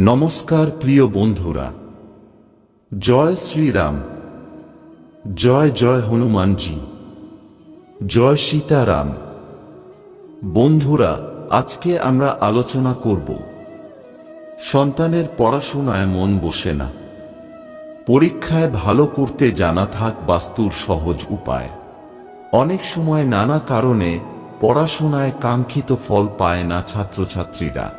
নমস্কার প্রিয় বন্ধুরা। জয় শ্রীরাম। জয় জয় হনুমানজি। জয় সীতারাম। বন্ধুরা, আজকে আমরা আলোচনা করব, সন্তানের পড়াশোনায় মন বসে না। পরীক্ষায় ভালো করতে জানা থাক বাস্তুর সহজ উপায়। অনেক সময় নানা কারণে পড়াশোনায় কাঙ্ক্ষিত ফল পায় না ছাত্রছাত্রীরা।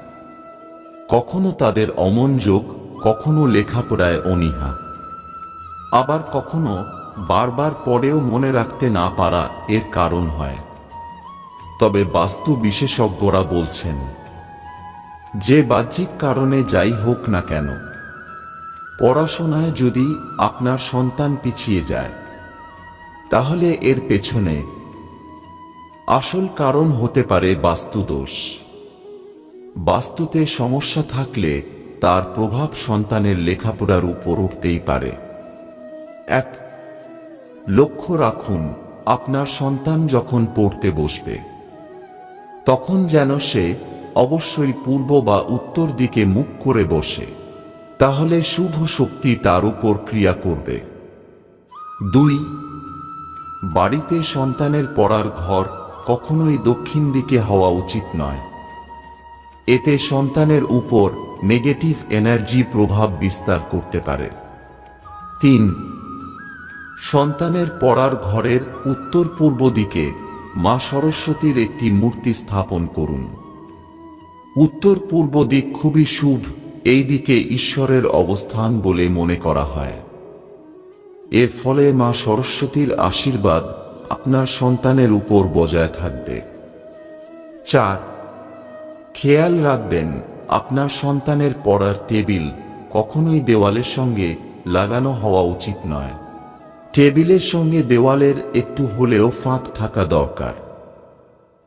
কখনো তাদের অমনযোগ কখনো লেখাপড়ায় অনীহা। আবার কখনো বারবার পরেও মনে রাখতে না পারা এর কারণ হয়। তবে বাস্তু বিশেষজ্ঞরা বলছেন, যে বাহ্যিক কারণে যাই হোক না কেন, পড়াশোনায় যদি আপনার সন্তান পিছিয়ে যায়, তাহলে এর পেছনে আসল কারণ হতে পারে বাস্তুদোষ বাস্তুতে সমস্যা থাকলে তার প্রভাব সন্তানের লেখাপড়ার উপর উঠতেই পারে। এক, লক্ষ্য রাখুন, আপনার সন্তান যখন পড়তে বসবে, তখন যেন সে অবশ্যই পূর্ব বা উত্তর দিকে মুখ করে বসে, তাহলে শুভ শক্তি তার উপর ক্রিয়া করবে। দুই, বাড়িতে সন্তানের পড়ার ঘর কখনোই দক্ষিণ দিকে হওয়া উচিত নয়। এতে সন্তানের উপর নেগেটিভ এনার্জি প্রভাব বিস্তার করতে পারে। তিন, সন্তানের পড়ার ঘরের উত্তর পূর্ব দিকে মা সরস্বতীর একটি মূর্তি স্থাপন করুন। উত্তর পূর্ব দিক খুবই শুভ, এই দিকে ঈশ্বরের অবস্থান বলে মনে করা হয়। এর ফলে মা সরস্বতীর আশীর্বাদ আপনার সন্তানের উপর বজায় থাকবে। চার খেয়াল রাখবেন, আপনার সন্তানের পড়ার টেবিল কখনোই দেওয়ালের সঙ্গে লাগানো হওয়া উচিত নয়। টেবিলের সঙ্গে দেওয়ালের একটু হলেও ফাঁক থাকা দরকার।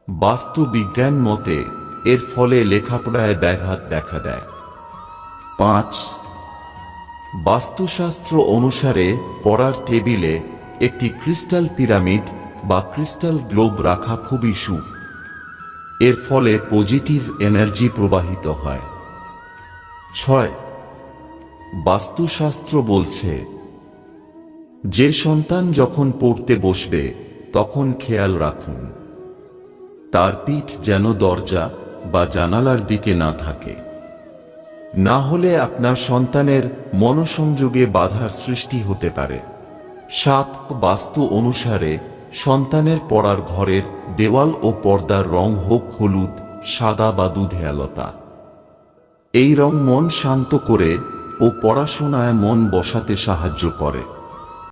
বাস্তু বিজ্ঞান মতে, এর ফলে লেখাপড়ায় ব্যাঘাত দেখা দেয়। পাঁচ, বাস্তুশাস্ত্র অনুসারে পড়ার টেবিলে একটি ক্রিস্টাল পিরামিড বা ক্রিস্টাল গ্লোব রাখা খুবই শুভ এর ফলে পজিটিভ এনার্জি প্রবাহিত হয়। ছয়, বাস্তুশাস্ত্র বলছে, যে সন্তান যখন পড়তে বসবে, তখন খেয়াল রাখুন, তার পিঠ যেন দরজা বা জানালার দিকে না থাকে। না হলে আপনার সন্তানের মনসংযোগে বাধার সৃষ্টি হতে পারে। সাত, বাস্তু অনুসারে সন্তানের পড়ার ঘরের দেওয়াল ও পর্দার রং হোক হলুদ, সাদা বা দুধেয়ালতা এই রং মন শান্ত করে ও পড়াশোনায় মন বসাতে সাহায্য করে।